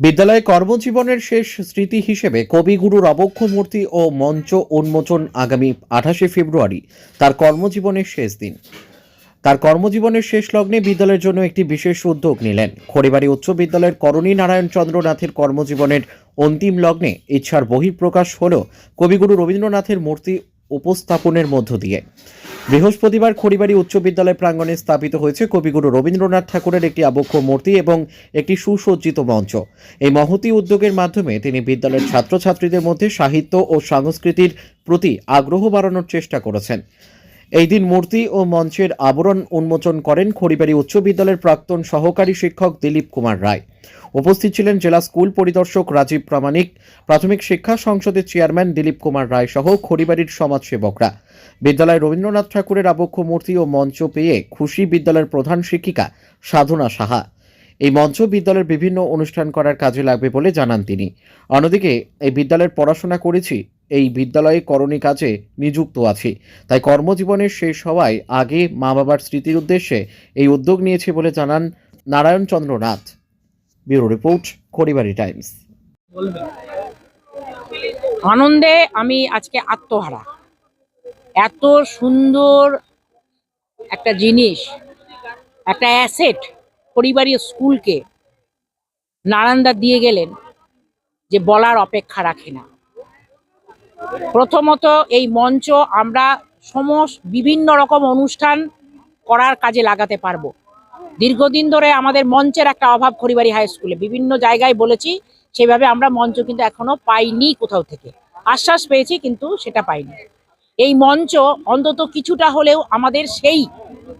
বিদ্যালয়ে কর্মজীবনের শেষ স্মৃতি হিসেবে কবিগুরুর অবক্ষ মূর্তি ও মঞ্চ উন্মোচন আগামী আঠাশে ফেব্রুয়ারি, তার কর্মজীবনের শেষ দিন। তার কর্মজীবনের শেষ লগ্নে বিদ্যালয়ের জন্য একটি বিশেষ উদ্যোগ নিলেন। খড়িবাড়ি উচ্চ বিদ্যালয়ের করণী নারায়ণ চন্দ্রনাথের কর্মজীবনের অন্তিম লগ্নে ইচ্ছার বহিঃপ্রকাশ হল কবিগুরু রবীন্দ্রনাথের মূর্তি উপস্থাপনের মধ্য দিয়ে। বৃহস্পতিবার খড়িবাড়ি উচ্চ বিদ্যালয় প্রাঙ্গণে স্থাপিত হয়েছে কবিগুরু রবীন্দ্রনাথ ঠাকুরের একটি আবক্ষ মূর্তি এবং একটি সুসজ্জিত মঞ্চ। এই মহতি উদ্যোগের মাধ্যমে তিনি বিদ্যালয়ের ছাত্রছাত্রীদের মধ্যে সাহিত্য ও সংস্কৃতির প্রতি আগ্রহ বাড়ানোর চেষ্টা করেছেন। এই দিন মূর্তি ও মঞ্চের আবরণ উন্মোচন করেন খড়িবাড়ি উচ্চ বিদ্যালয়ের প্রাক্তন সহকারী শিক্ষক দিলীপ কুমার রায়। উপস্থিত ছিলেন জেলা স্কুল পরিদর্শক রাজীব প্রামাণিক, প্রাথমিক শিক্ষা সংসদের চেয়ারম্যান দিলীপ কুমার রায় সহ খড়িবাড়ির সমাজসেবকরা। বিদ্যালয়ে রবীন্দ্রনাথ ঠাকুরের আবক্ষ মূর্তি ও মঞ্চ পেয়ে খুশি বিদ্যালয়ের প্রধান শিক্ষিকা সাধনা সাহা। এই মঞ্চ বিদ্যালয়ের বিভিন্ন অনুষ্ঠান করার কাজে লাগবে বলে জানান তিনি। অন্যদিকে এই বিদ্যালয়ের পড়াশোনা করেছি এই বিদ্যালয়ে করণী কাজে নিযুক্ত আছি। তাই কর্মজীবনের শেষ হওয়ায় আগে মা বাবার স্মৃতির উদ্দেশ্যে এই উদ্যোগ নিয়েছে বলে জানান Narayan Chandra Nath. Bureau report, Kharibari Times. আনন্দে আমি আজকে আত্মহারা। এত সুন্দর একটা জিনিস, একটা অ্যাসেট পরিবারের স্কুলকে নারায়ণদা দিয়ে গেলেন যে বলার অপেক্ষা রাখে না। প্রথমত এই মঞ্চ আমরা সমস্ত বিভিন্ন রকম অনুষ্ঠান করার কাজে লাগাতে পারব। দীর্ঘদিন ধরে আমাদের মঞ্চের একটা অভাব খড়িবাড়ি হাই স্কুলে। বিভিন্ন জায়গায় বলেছি, সেভাবে আমরা মঞ্চ কিন্তু এখনও পাইনি কোথাও থেকে। আশ্বাস পেয়েছি, কিন্তু সেটা পাইনি। এই মঞ্চ অন্তত কিছুটা হলেও আমাদের সেই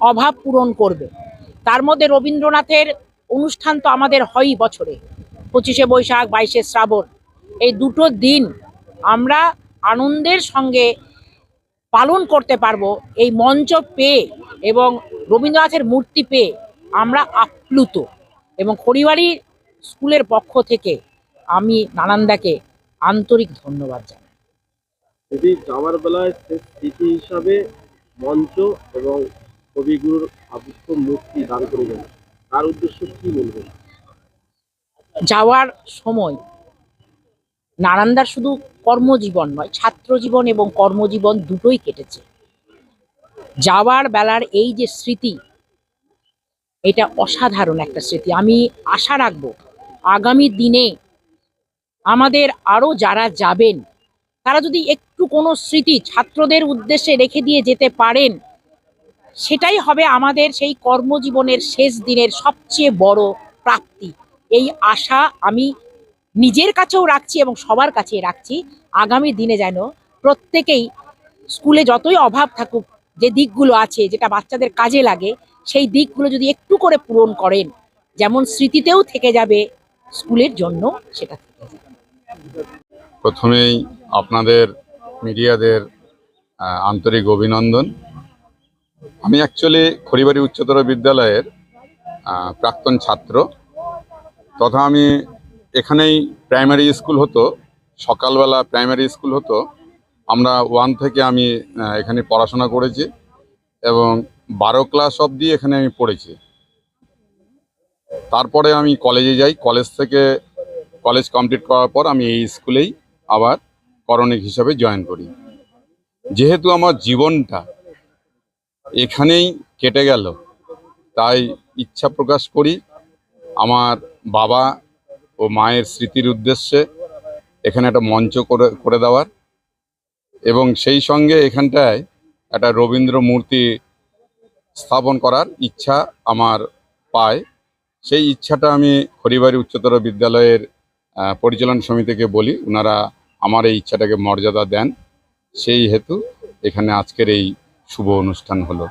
অভাব পূরণ করবে। তার মধ্যে রবীন্দ্রনাথের অনুষ্ঠান তো আমাদের হয়ই বছরে। পঁচিশে বৈশাখ, বাইশে শ্রাবণ। এই দুটো দিন আমরা আনন্দের সঙ্গে পালন করতে পারব এই মঞ্চ পেয়ে এবং রবীন্দ্রনাথের মূর্তি পেয়ে আমরা আপ্লুত এবং খড়িবাড়ি স্কুলের পক্ষ থেকে আমি নানান্দাকে আন্তরিক ধন্যবাদ জানাই। যাওয়ার বেলায় শেষ স্মৃতি হিসাবে মঞ্চ এবং কবিগুরুর আবিষ্ট মূর্তি দান করে গেল। তার উদ্দেশ্য কি বলবেন যাওয়ার সময় নারান্দার শুধু কর্মজীবন নয় ছাত্র জীবন এবং কর্মজীবন দুটোই কেটেছে। যাওয়ার বেলার এই যে স্মৃতি, এটা অসাধারণ একটা স্মৃতি। আমি আশা রাখব, আগামী দিনে আমাদের আরও যারা যাবেন, তারা যদি একটু কোনো স্মৃতি ছাত্রদের উদ্দেশ্যে রেখে দিয়ে যেতে পারেন, সেটাই হবে আমাদের সেই কর্মজীবনের শেষ দিনের সবচেয়ে বড় প্রাপ্তি। এই আশা আমি নিজের কাছেও রাখছি এবং সবার কাছে রাখছি। আগামী দিনে যেন প্রত্যেকেই স্কুলে যতই অভাব থাকুক, যে দিকগুলো আছে, যেটা বাচ্চাদের কাজে লাগে, সেই দিকগুলো যদি একটু করে পূরণ করেন, যেমন স্মৃতিতেও থেকে যাবে স্কুলের জন্য সেটা থেকে প্রথমেই আপনাদের, মিডিয়াদের আন্তরিক অভিনন্দন। আমি অ্যাকচুয়ালি খড়িবাড়ি উচ্চতর বিদ্যালয়ের প্রাক্তন ছাত্র। তথা আমি এখানেই প্রাইমারি স্কুল হতো, সকালবেলা প্রাইমারি স্কুল হতো। আমরা ওয়ান থেকে আমি এখানে পড়াশোনা করেছি এবং বারো ক্লাস অবধি এখানে আমি পড়েছি। তারপরে আমি কলেজে যাই কলেজ থেকে কলেজ কমপ্লিট করার পর আমি এই স্কুলেই আবার করণিক হিসাবে জয়েন করি। যেহেতু আমার জীবনটা এখানেই কেটে গেল, তাই ইচ্ছা প্রকাশ করি আমার বাবা ও মায়ের স্মৃতির উদ্দেশ্যে এখানে একটা মঞ্চ করে করে দেওয়ার। এবং সেই সঙ্গে এখানটায় একটা রবীন্দ্র মূর্তি স্থাপন করার ইচ্ছা আমার পায়। সেই ইচ্ছাটা আমি খড়িবাড়ি উচ্চতর বিদ্যালয়ের পরিচালন সমিতিকে বলি ওনারা আমার এই ইচ্ছাটাকে মর্যাদা দেন। সেই হেতু এখানে আজকের এই শুভ অনুষ্ঠান হলো।